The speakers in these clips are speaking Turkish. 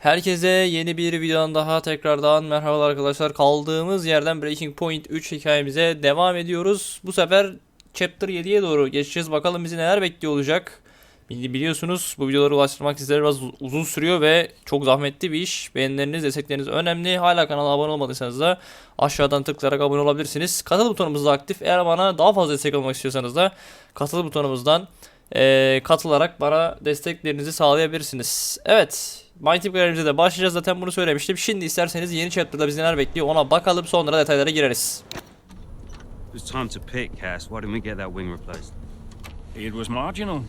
Herkese yeni bir videodan daha tekrardan merhaba arkadaşlar. Kaldığımız yerden Breaking Point 3 hikayemize devam ediyoruz. Bu sefer Chapter 7'ye doğru geçeceğiz. Bakalım bizi neler bekliyor olacak. Bili- Biliyorsunuz bu videoları ulaştırmak sizlere biraz uzun sürüyor ve çok zahmetli bir iş. Beğenileriniz, destekleriniz önemli. Hala kanala abone olmadıysanız da aşağıdan tıklayarak abone olabilirsiniz. Katıl butonumuz da aktif. Eğer bana daha fazla destek olmak istiyorsanız da katıl butonumuzdan eee, katılarak bana desteklerinizi sağlayabilirsiniz. Evet. Mighty görevimize de başlayacağız zaten bunu söylemiştim. Şimdi isterseniz yeni chapter'da bizi neler bekliyor ona bakalım sonra detaylara gireriz. It was time to pick, Cass. Why didn't we get that wing replaced? It was marginal.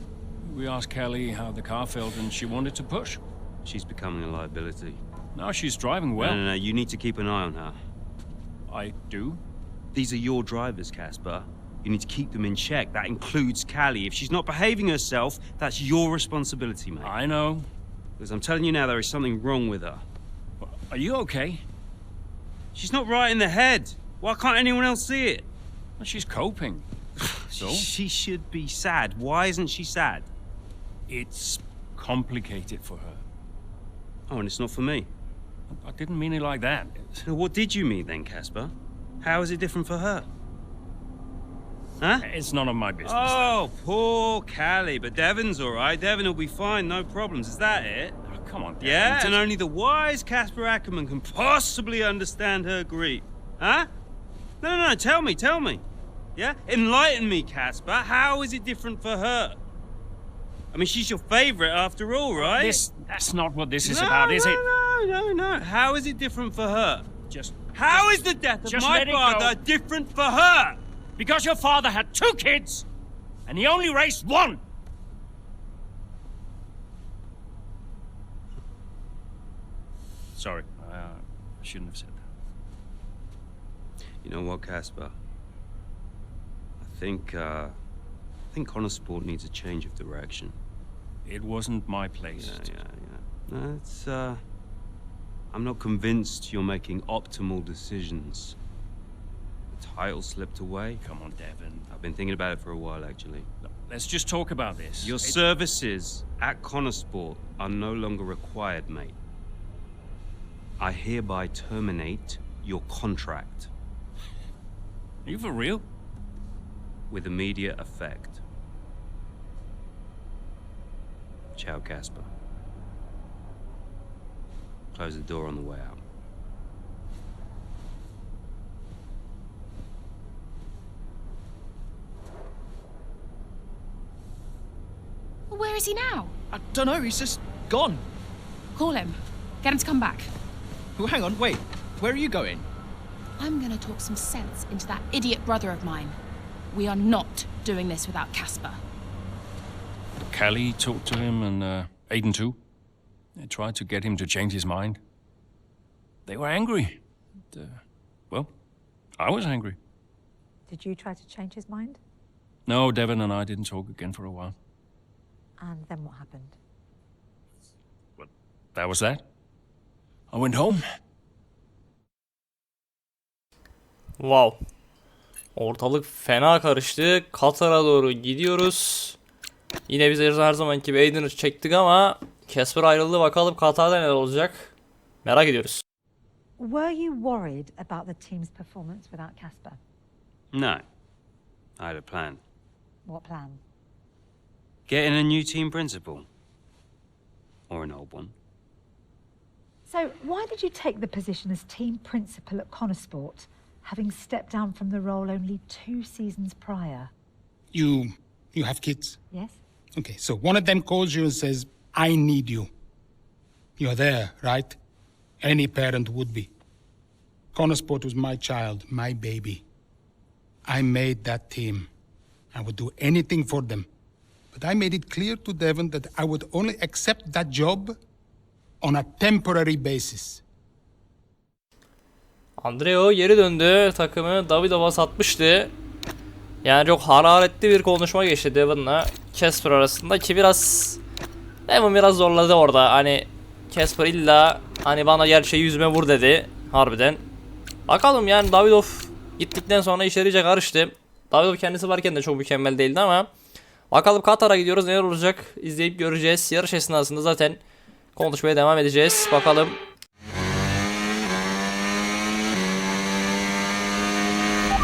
We asked Kelly how the car felt and she wanted to push. She's becoming a liability. Now she's driving no, well. no, no. You need to keep an eye on her. I do. These are your drivers, Casper. You need to keep them in check. That includes Callie. If she's not behaving herself, that's your responsibility, mate. I know. Because I'm telling you now, there is something wrong with her. Are you okay? She's not right in the head. Why can't anyone else see it? Well, She's coping. So? She should be sad. Why isn't she sad? It's complicated for her. Oh, and it's not for me. I didn't mean it like that. What did you mean then, Casper? How is it different for her? Huh? It's none of my business. Oh, poor Callie. But Devon's all right. Devon will be fine, no problems. Is that it? Oh, come on, Dad. Yeah, Just- and only the wise Casper Ackerman can possibly understand her grief. Huh? No, no, no. Tell me, tell me. Yeah? Enlighten me, Casper. How is it different for her? I mean, she's your favorite after all, right? This, that's not what this is no, about, is no, it? No, no, no. no. How is it different for her? Just How is the death of my father different for her? Because your father had two kids and he only raised one. Sorry, I uh, shouldn't have said that. You know what, Casper? I think, uh, I think Connor Sport needs a change of direction. It wasn't my place. Yeah, yeah, yeah. No, it's, uh, I'm not convinced you're making optimal decisions. Title slipped away. Come on, Devon. I've been thinking about it for a while, actually. Look, let's just talk about this. Your It- services at Connor Sport are no longer required, mate. I hereby terminate your contract Are you for real? with immediate effect. Ciao, Casper. Close the door on the way out. Well, Where is he now? I don't know, he's just gone. Call him. Get him to come back. Oh, hang on, wait. Where are you going? I'm gonna talk some sense into that idiot brother of mine. We are not doing this without Casper. Callie talked to him and uh, Aiden too. They tried to get him to change his mind. They were angry. And, uh, well, I was angry. Did you try to change his mind? No, Devon and I didn't talk again for a while. And then what happened? That was that. I went home. Wow. Ortalık fena karıştı. Katar'a doğru gidiyoruz. Yine biz her zamanki gibi Aiden'ı çektik ama Casper ayrıldı. Bakalım Katar'da neler olacak. Merak ediyoruz. Were you worried about the team's performance without Casper? No. I had a plan. What plan? Getting a new team principal. Or an old one. So, why did you take the position as team principal at Connorsport, having stepped down from the role only two seasons prior? You you have kids. Yes? Okay, so one of them calls you and says, "I need you." You're there, right? Any parent would be. Connorsport was my child, my baby. I made that team. I would do anything for them. But I made it clear to Devon that I would only accept that job on a temporary basis. Andreo geri döndü. Takımı Davidov'a satmıştı. Yani çok hararetli bir konuşma geçti Devon'la Casper arasında ki biraz Devon biraz zorladı orada. Hani Casper illa hani bana gerçeği yüzüme vur dedi harbiden. Bakalım yani Davidov gittikten sonra işler iyice karıştı. Davidov kendisi varken de çok mükemmel değildi ama bakalım Katar'a gidiyoruz neler olacak izleyip göreceğiz. Yarış esnasında zaten konuşmaya devam edeceğiz. Bakalım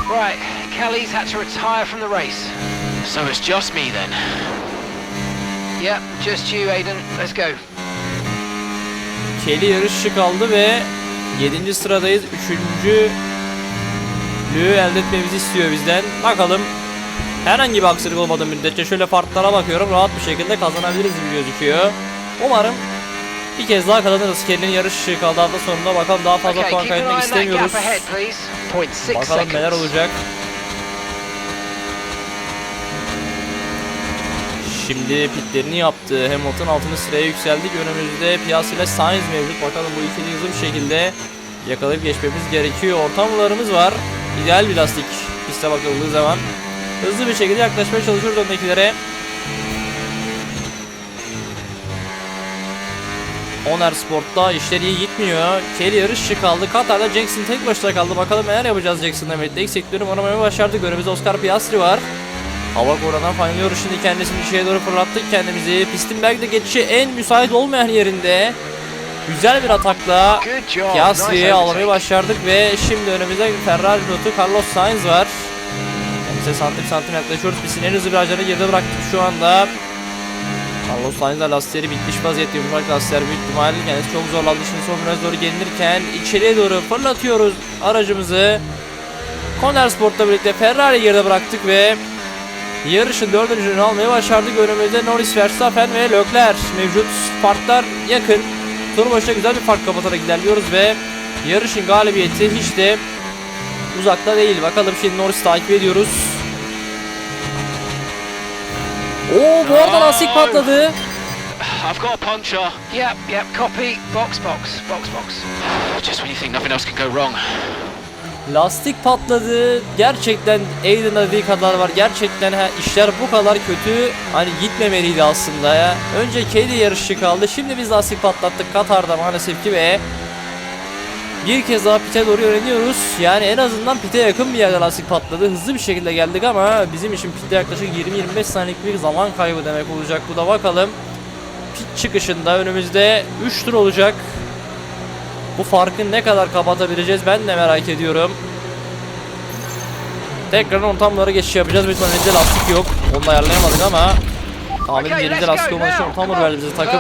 Right, Kelly's had to retire from the race. So it's just me then. Yep, just you, Aiden. Let's go. Kelly yarış dışı kaldı ve 7. sıradayız. 3. lüğü elde etmemizi istiyor bizden. Bakalım herhangi bir aksilik olmadığı müddetçe şöyle farklara bakıyorum. Rahat bir şekilde kazanabiliriz gibi gözüküyor. Umarım bir kez daha kazanırız. Kelly'nin yarış kaldı hafta sonunda. Bakalım daha fazla Okay, puan kaybetmek istemiyoruz. Bakalım neler olacak. Şimdi pitlerini yaptı. Hamilton 6. sıraya yükseldik. Önümüzde Piastri ile Sainz mevcut. Bakalım bu ikili hızlı bir şekilde yakalayıp geçmemiz gerekiyor. Ortamlarımız var. İdeal bir lastik piste bakıldığı zaman. Hızlı bir şekilde yaklaşmaya çalışıyoruz öndekilere. Oner Sport'ta işleri iyi gitmiyor. Kelly yarış dışı kaldı. Katar'da Jackson tek başına kaldı. Bakalım neler yapacağız Jackson'la birlikte. İlk sektörü aramayı başardık. Önümüzde Oscar Piastri var. Hava korudan final yarışını kendisini dışarıya doğru fırlattık kendimizi. Pistin belki de geçişe en müsait olmayan yerinde. Güzel bir atakla. Piastri'yi nice almayı başardık ve şimdi önümüzde Ferrari pilotu Carlos Sainz var. Kendisine santim santim yaklaşıyoruz. Pistin en hızlı virajlarını geride bıraktık şu anda. Carlos Sainz de lastikleri bitmiş vaziyette. Yumuşak lastikler büyük ihtimal kendisi çok zorlandı. Şimdi son biraz doğru gelinirken içeriye doğru fırlatıyoruz aracımızı. Conner Sport'la birlikte Ferrari geride bıraktık ve yarışın dördüncülüğünü almayı başardık. Önümüzde Norris Verstappen ve Leclerc mevcut. Farklar yakın. Tur başına güzel bir fark kapatarak ilerliyoruz ve yarışın galibiyeti hiç de uzakta değil. Bakalım şimdi Norris takip ediyoruz Oo bu arada lastik patladı. I've got a puncture. Yep, yep, copy. Box, box, box, box. Just when you think nothing else can go wrong. Lastik patladı. Gerçekten Aiden dediği kadar var. Gerçekten ha, işler bu kadar kötü. Hani gitmemeliydi aslında ya. Önce Kelly yarışı kaldı. Şimdi biz lastik patlattık Katar'da maalesef ki ve bir kez daha pite doğru yöneliyoruz. Yani en azından pite yakın bir yerde lastik patladı. Hızlı bir şekilde geldik ama bizim için pitte yaklaşık 20-25 saniyelik bir zaman kaybı demek olacak. Bu da bakalım. Pit çıkışında önümüzde 3 tur olacak. Bu farkı ne kadar kapatabileceğiz ben de merak ediyorum. Tekrar ortamlara geçiş yapacağız. İhtimalle elimizde lastik yok. Onu ayarlayamadık ama elimizde let's lastik ortam Come verdi bize takım.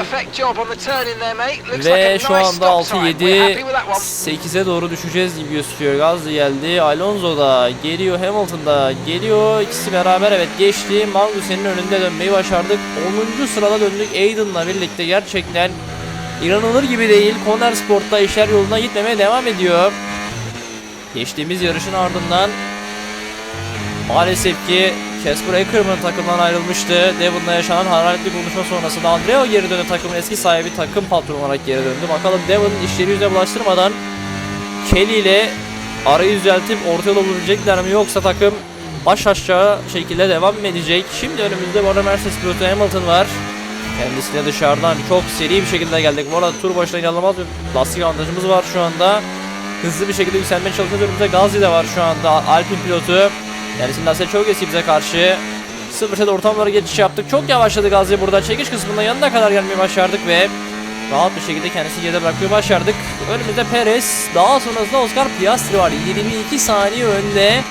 Ve şu anda stop time. We're happy 6-7 with that one. 8'e doğru düşeceğiz gibi gözüküyor. Gazli geldi. Alonso da geliyor. Hamilton da geliyor. İkisi beraber evet geçti. Magnussen'in önünde dönmeyi başardık. 10. sırada döndük Aiden'la birlikte. Gerçekten inanılır gibi değil. Conner Sport'ta işler yoluna gitmemeye devam ediyor. Geçtiğimiz yarışın ardından maalesef ki Casper Ackerman takımdan ayrılmıştı. Devon'la yaşanan hararetli konuşma sonrasında Andrea geri döndü takımın eski sahibi takım patronu olarak geri döndü. Bakalım Devon işleri yüzüne bulaştırmadan Kelly ile arayı düzeltip orta yol bulabilecekler mi yoksa takım baş aşağı şekilde devam edecek? Şimdi önümüzde bu arada Mercedes pilotu Hamilton var. Kendisine dışarıdan çok seri bir şekilde geldik. Bu arada tur başına inanılmaz bir lastik avantajımız var şu anda. Hızlı bir şekilde yükselmeye çalışıyoruz. Gazi de var şu anda. Alpin pilotu. Çok eski bize karşı. Sıfır set ortamlara geçiş yaptık. Çok yavaşladı Gazi burada. Çekiş kısmında yanına kadar gelmeyi başardık ve rahat bir şekilde kendisi geride bırakmayı başardık. Önümüzde Perez. Daha sonrasında Oscar Piastri var. 22 saniye önde.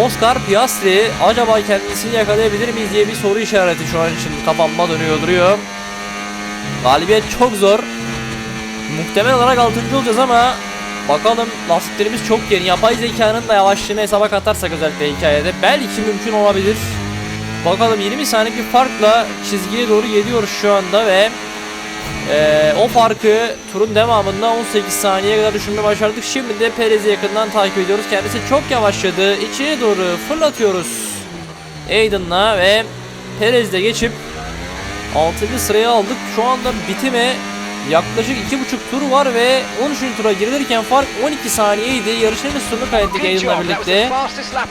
Oscar Piastri acaba kendisini yakalayabilir miyiz diye bir soru işareti şu an için kafamda dönüyor duruyor. Galibiyet çok zor. Muhtemel olarak 6. olacağız ama bakalım lastiklerimiz çok yeni. Yapay zekanın da yavaşlığını hesaba katarsak özellikle hikayede belki mümkün olabilir. Bakalım 20 saniyelik bir farkla çizgiye doğru geliyoruz şu anda ve eee, o farkı turun devamında 18 saniyeye kadar düşürmeyi başardık. Şimdi de Perez'i yakından takip ediyoruz. Kendisi çok yavaşladı. İçeri doğru fırlatıyoruz. Aiden'la ve Perez'le geçip 6. sıraya aldık. Şu anda bitime yaklaşık 2,5 tur var ve 13. tura girilirken fark 12 saniyeydi. Yarışın en. That was the birlikte.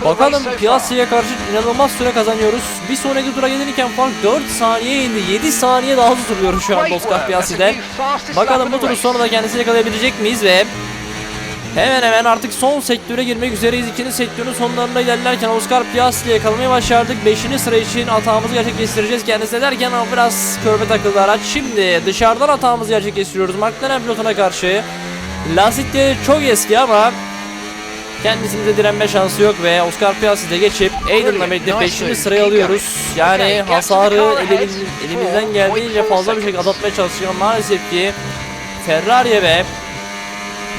Bakalım. Piastri'ye karşı inanılmaz süre kazanıyoruz. Bir sonraki tura gelirken fark 4 saniye indi. 7 saniye daha hızlı duruyoruz şu new fastest lap Bakalım bu turun sonunda kendisini yakalayabilecek miyiz ve Hemen hemen artık son sektöre girmek üzereyiz. İkinci sektörün sonlarında ilerlerken Oscar Piastri'yi yakalamayı başardık. Beşinci sıra için hatamızı gerçekleştireceğiz. Kendisi derken ama biraz körbe takıldı araç. Şimdi dışarıdan hatamızı gerçekleştiriyoruz. McLaren pilotuna karşı. Lastikleri çok eski ama kendisinin de direnme şansı yok ve Oscar Piastri de geçip Aiden'la birlikte 5. sırayı alıyoruz. Yani hasarı elimiz, elimizden geldiğince fazla bir şekilde azaltmaya çalışacağım. Maalesef ki Ferrari'ye ve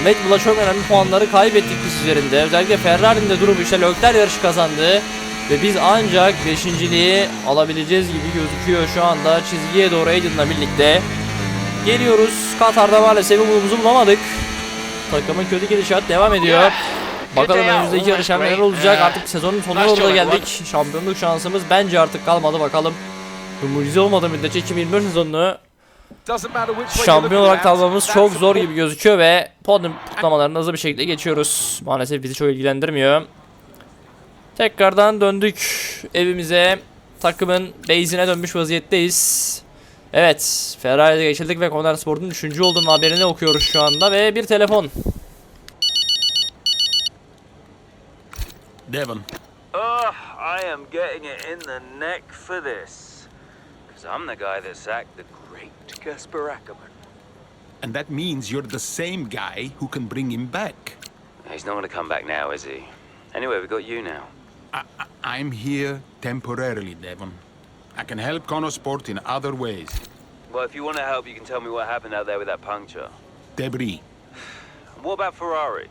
Red Bull'a çok önemli puanları kaybettik biz üzerinde. Özellikle Ferrari'nin de durumu işte Leclerc yarışı kazandı. Ve biz ancak 5.liği alabileceğiz gibi gözüküyor şu anda çizgiye doğru Aiden'la birlikte. Geliyoruz. Katar'da maalesef umudumuzu bulamadık. Takımın kötü gidişat devam ediyor. Bakalım önümüzdeki yarış hem neler olacak. Artık sezonun sonuna doğru da geldik. Şampiyonluk şansımız bence artık kalmadı bakalım. Bu mucize olmadığı müddetçe 2024 sezonunu şampiyon olarak tamamlamamız çok zor gibi gözüküyor ve podium kutlamalarını hızlı bir şekilde geçiyoruz. Maalesef bizi çok ilgilendirmiyor. Tekrardan döndük evimize. Takımın base'ine dönmüş vaziyetteyiz. Evet, Ferrari'de geçildik ve Conor Sport'un 3. olduğunun haberini okuyoruz şu anda ve bir telefon. Devon, Oh, I am getting it in the neck for this. Because I'm the guy that sacked the great Casper Ackerman. And that means you're the same guy who can bring him back. He's not going to come back now, is he? Anyway, we've got you now. I, I, I'm here temporarily, Devon. I can help Conosport in other ways. Well, if you want to help, you can tell me what happened out there with that puncture. Debris. What about Ferrari?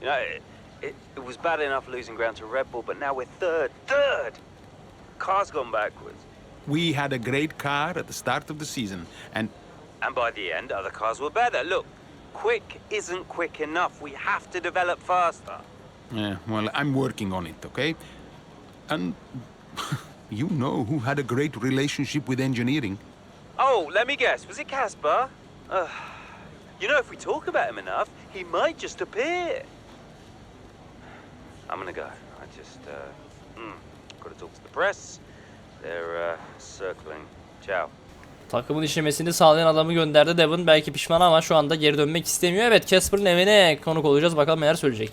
You know, it, it, it was bad enough losing ground to Red Bull, but now we're third. Third! Car's gone backwards. We had a great car at the start of the season, and And by the end, other cars were better. Look, quick isn't quick enough. We have to develop faster. yeah, well, I'm working on it, okay? And you know who had a great relationship with engineering. Oh, let me guess. Was it Casper? Uh, you know, if we talk about him enough, he might just appear. I'm gonna go. I just, uh, mm, gotta talk to the press. They're, uh, circling. Ciao. Takımın işlemesini sağlayan adamı gönderdi Devon. Belki pişman ama şu anda geri dönmek istemiyor. Evet Casper'ın evine konuk olacağız. Bakalım neler söyleyecek.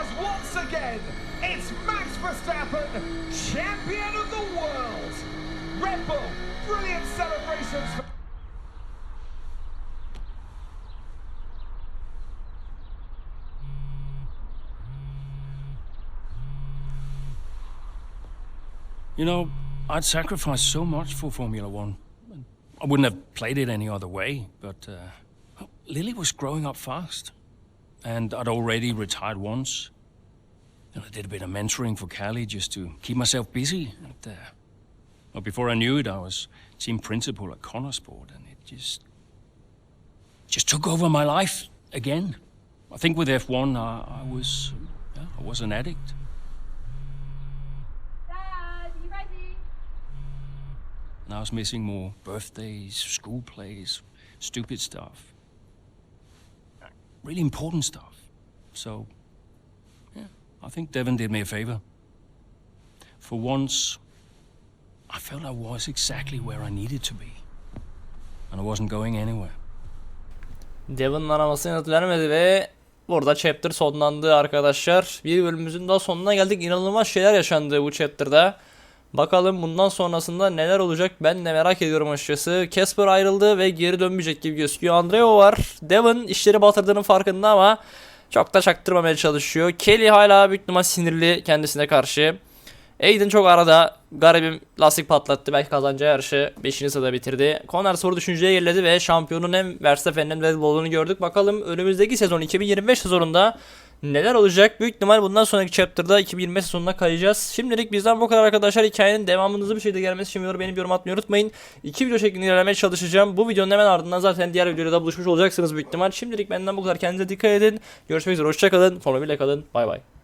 as once again it's Max Verstappen, champion of the world. Red Bull, brilliant celebrations. For You know, I'd sacrificed so much for Formula One. I wouldn't have played it any other way, but uh, Lily was growing up fast. And I'd already retired once. And I did a bit of mentoring for Callie just to keep myself busy. And uh, well, before I knew it, I was team principal at Connorsport, and it just just took over my life again. I think with F1, I, I was yeah, I was an addict. And I was missing more birthdays, school plays, stupid stuff. Really important stuff. So, yeah, I think Devon did me a favor. For once, I felt I was exactly where I needed to be. And I wasn't going anywhere. Devon'un aramasına yanıt ve burada chapter sonlandı arkadaşlar. Bir bölümümüzün daha sonuna geldik. İnanılmaz şeyler yaşandı bu chapter'da. Bakalım bundan sonrasında neler olacak ben de merak ediyorum açıkçası. Casper ayrıldı ve geri dönmeyecek gibi gözüküyor. Andreo var. Devon işleri batırdığının farkında ama çok da çaktırmamaya çalışıyor. Kelly hala büyük ihtimal sinirli kendisine karşı. Aiden çok arada garibim lastik patlattı. Belki kazanacağı yarışı 5. sırada bitirdi. Conor soru düşünceye geriledi ve şampiyonun hem Verstappen'in hem Red Bull olduğunu gördük. Bakalım önümüzdeki sezon 2025 sezonunda neler olacak? Büyük ihtimal bundan sonraki chapter'da 2025 sezonuna kayacağız. Şimdilik bizden bu kadar arkadaşlar. Hikayenin devamının hızlı bir şekilde gelmesi için videoları beğenip yorum atmayı unutmayın. İki video şeklinde ilerlemeye çalışacağım. Bu videonun hemen ardından zaten diğer videoda buluşmuş olacaksınız büyük ihtimal. Şimdilik benden bu kadar. Kendinize dikkat edin. Görüşmek üzere. Hoşçakalın. Formula 1 ile kalın. Bay bay.